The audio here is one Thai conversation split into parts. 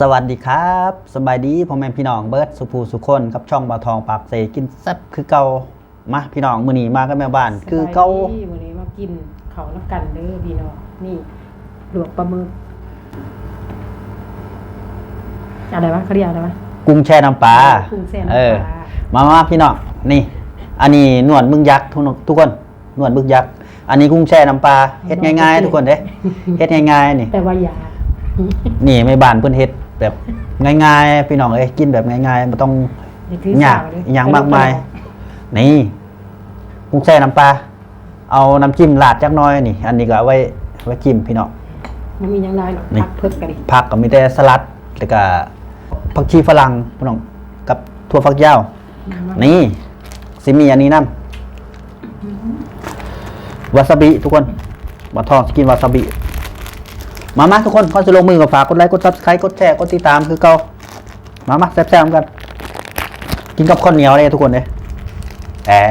สวัสดีครับสบายดีพ่อแม่พี่น้องเบิร์ดสุภูสุคนกับช่องบาทองปากเซกินแซ่บคือเก่ามาพี่น้องมื้อนี้มากับแม่บ้าน คือเก่าสบยดีวันนี้มากินเขาวน้ำกันเด้อพี่น้องนี่ลวกปลาหมึกอะไรวะเขาเรียกอะไรวะกุ้งแช่น้ำปลากุ้งแช่น้ำปลาเออมามาพี่น้องนี่ อันนี้หนวดมึงยักษ์ทุกคนทุกคนหนวดมึงยักษ์อันนี้กุ้งแช่น้ำปลาเฮ็ดง่ายๆ ทุกคนเด้เฮ็ดง่ายๆนี่แต่ว่ายานี่แม่บ้านเพิ่นเฮ็ด แบบง่ายๆ พี่น้องเอ้ยกินแบบง่ายๆบ่ต้องอย่ถือยากสวเลอหย่างมากมาย นี่กุ้งแช่น้ำปลาเอาน้ำจิ้มราดจักหน้อยนี่ อันนี้ก็เอาไว้ไว้จิ้มพี่น้องมันมีอยังไรหรอกนี่พักเพิกกันดิผักก็มีแต่สลัดแล้วก็ผักชีฝรั่งพี่น้องกับถั่วฝักยาว นี่สิมีอันนี้นํวาซาบิทุกคนมาทองจะกินวาซาบิ มามาทุกคนก่อนจะลงมือกับฝากกดไลค์กดซับสไครต์กดแชร์กดติดตามคือเก่ามามาแซ่บๆกัน กินกับข้าวเหนียวเลยทุกคนเลยแอบ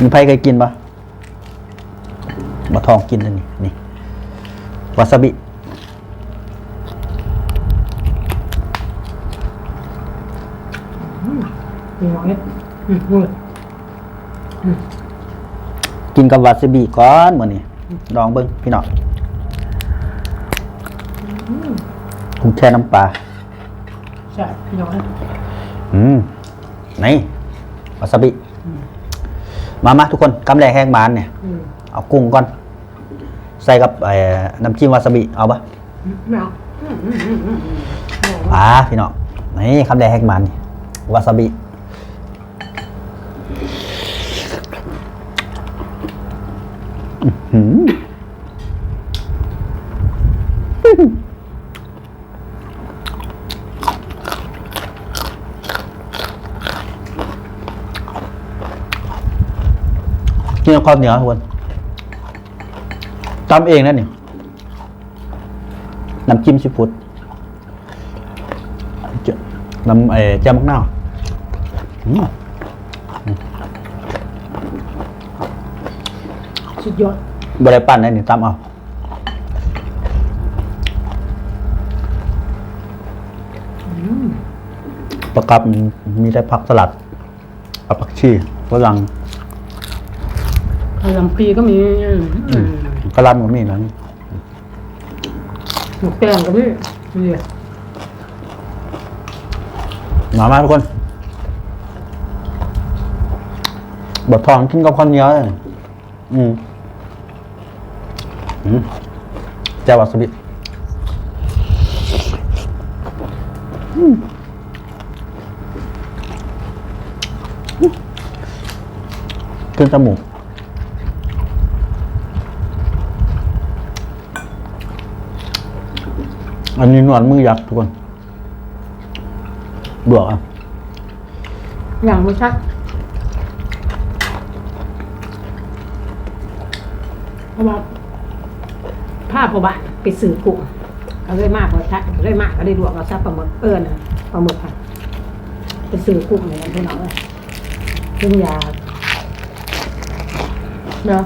มีใครเคยกินปะมาทองกินอันนี้นี่วาซาบิพี่น้องเนี่ยอืมมืดกินกับวาซาบิก่อนมื้อนี้ลองเบิ่งพี่น้อง กุ้งแช่น้ำปลาใช่พี่น้องเนี่ยอืมนี่วาซาบิมามาทุกคนกำแรกแห้งบานเนี่ยอืมเอากุ้งก่อน ใส่กับเอ่อน้ำจิ้มวาซาบิเอาปะไม่เอาอืมอืมอืมอืมอืมอ่าพี่น้องนี่คำแรกแห้งบานนี่วาซาบิอื้อหือกินกับ ข้าวเหนียวทุกคนตำเองนะเนี่ยน้ำจิ้มซีฟู้ดเจน้ำเอ่อแจ่วมักนาวอืมสุดยอดบริปั่นได้นี่ตำเอาอืมประกับมีมีได้ผักสลัดกับผักชีฝรั่งกะห ล่ำปลีก็มีอืมอืมกระหลำก็มีนะหมูแป้งก็มีนี่มามาทุกคนบดทองกินกับข้าวเหนียวเลยอืมอืมแจ่ววาซาบิอืมขึ้นจมูก อันนี้นวดมือยักษ์ทุกคนบวกอะอย่างไม่ชักเพราะว่าผ้าพอบานไปสื่อกุ้งก็เลยมากกว่าชักเลยมากก็เลยรวมเอาซับปลาหมึกเอิญนะปลาหมึกค่ะไปสื่อกุ้งเลยพี่น้องเลยซึ่งยาเนาะ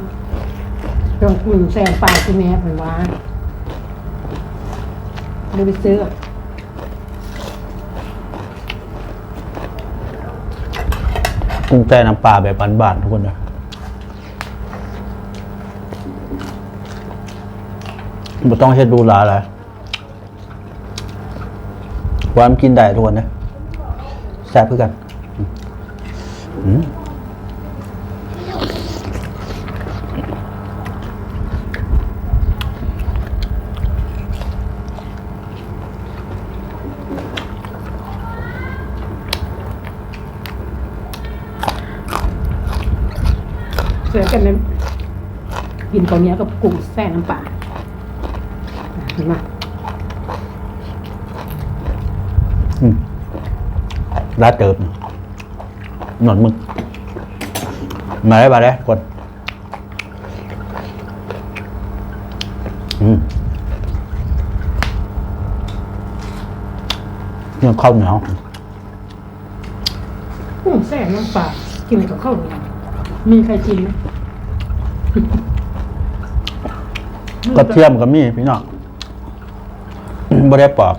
ลองคุณแซงปลาที่แม่ผมว่า เลยไปซื้อกุ้งแช่น้ำปลาแบบบานๆทุกคนนะไม่ต้องเฮ็ดดูหลาอะไรความกินได้ทุกคนนะแซ่บเพื่อกัน อืม เสือกันนั้นกินตัวเนี้ยกับกุ้งแซ่น้ำปลาเห็นไหมอืมร้านเติมหนวดมึงมาได้มาได้ทุกคนอืมเนี่ยข้าวเหนียวกุ้งแซ่น้ำปลากินกับข้าวเหนียว มีใครกินไหมกระเทียมก็มีพี่น้องบ่ได้ปอก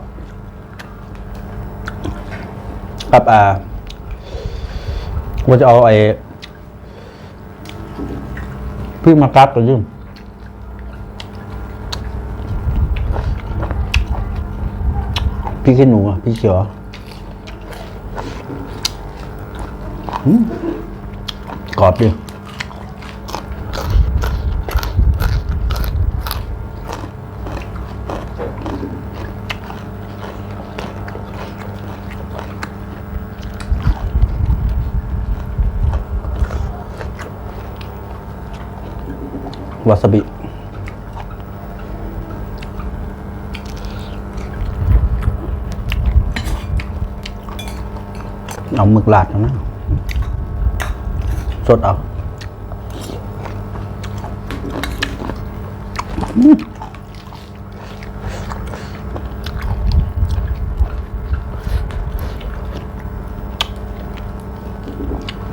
กับอ่าว่าจะเอาไอ้พี่งมากัดตัวยืมพี่ขี้หนูอะพี่เขียวอืม กรอบดิวาซาบิเอาหมึกหลาดนะ ดเอาอืม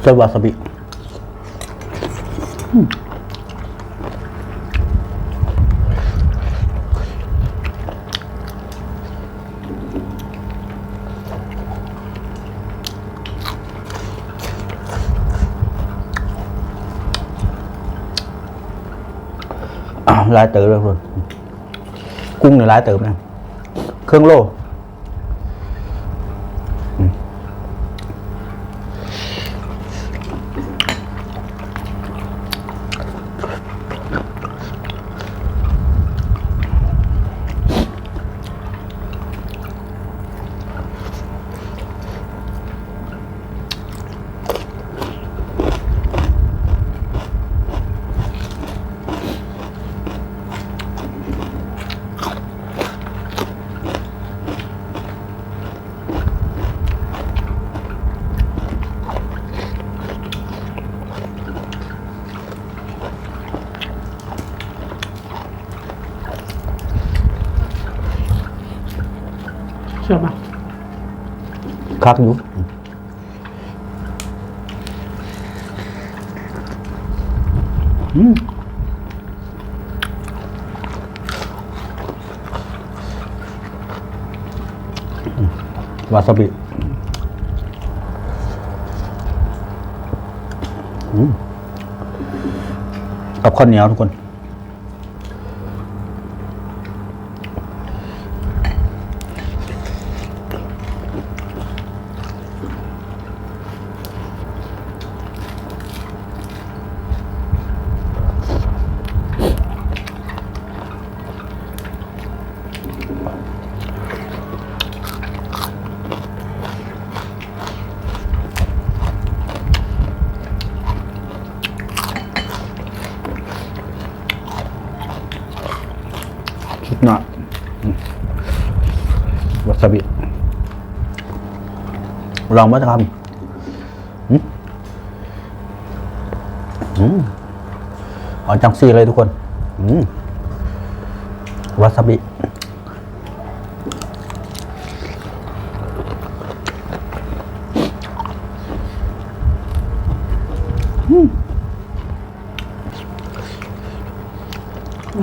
ใส่วาซาบิ อืม ลายเติบเลยคุณกุ้งเนี่ยลายเติบนะเครื่องโล่ คักอยู่วาซาบิกับข้าวเหนียวทุกคน ลองมาทำอืมอืมเอาจังซี่เลยทุกคนอืมวาซาบิ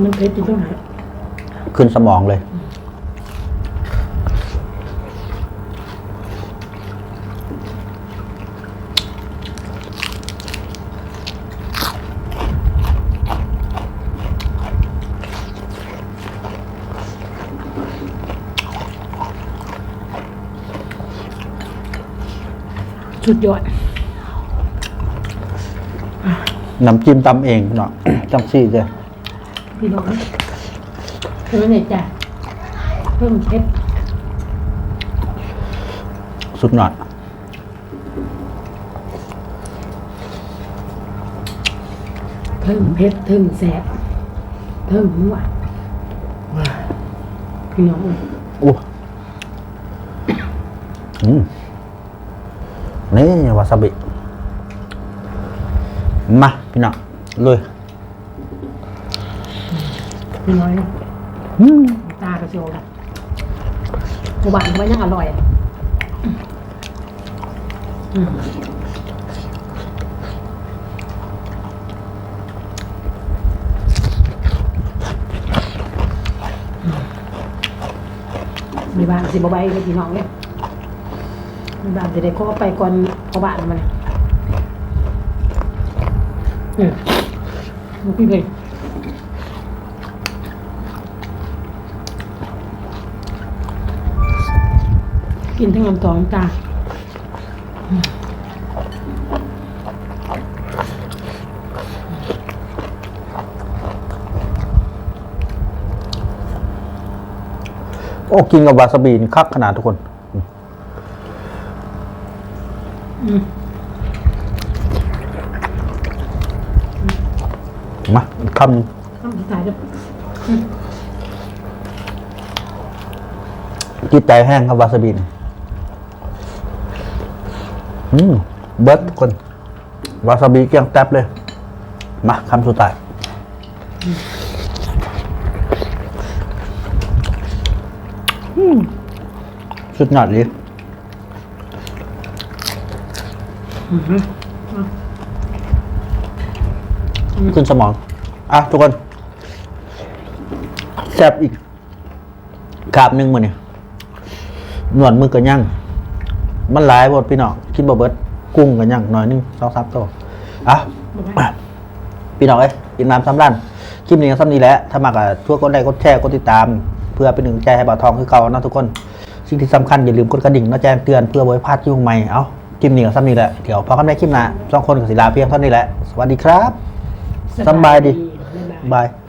มันเผ็ดจริงต้องหาขึ้นสมองเลย สุดยอด น้ำจิ้มตำเองเนาะ จังซี่เลยพี่น้องเพิ่มเนี่ยจ้ะเพิ่มเผ็ดสุดหนอดเพิ่มเผ็ดเพิ่มแซ่บเพิ่มหวานพี่น้องเอ้ยอู้อืม นี่วาซาบิมาพี่น้องเลยพี่น้อยอืมตากระโจนหวานก็ยังอร่อยอะอืมมีบ้านสิบใบเลยพี่น้องเนี่ย บานจะได้ขอไปก่อนขอบ้านมันอืมลูกพี่เลยกินทั้งลำตองตาโอ้กินกับวาซาบินคักขนาดทุกคน อื มมาอีกคำหนึ่งข้ามสุดท้ายจะจิตใจแห้งครับวาซาบินี่อืมเบิร์ดทุกคน วาซาบิเกลียงแทบเลย มาคำสุดท้ายอืมสุดยอดเลย ขึ้นสมอง อะ ทุกคนแซบอีกกราบหนึ่งมือเนี่ยหนวดมือกันย่างมันหลายบทพี่น้องคิดบ่เบิดกุ้งกันย่างหน่อยหนึงสองสามตัวอะพี่น้องเอ้ยอินน้ำซ้ำรันคลิปนี้ก็ซ้ำนี้แหละถ้ามากอะทั่วกดไลค์กดแชร์กดติดตาม เพื่อเป็นหนึ่งใจให้บ่าวทองคือเก่านะทุกคน สิ่งที่สำคัญอย่าลืมกดกระดิ่งนะแจ้งเตือนเพื่อบ่ให้พลาดคลิปใหม่เอ้า คลิปนี้ก็ซ้ำนี้แหละ เดี๋ยวพอกันในคลิปหน้าสองคนกับศิลาเพียงเท่านี้แหละ สวัสดีครับสำบายดีบ๊ายบายบาย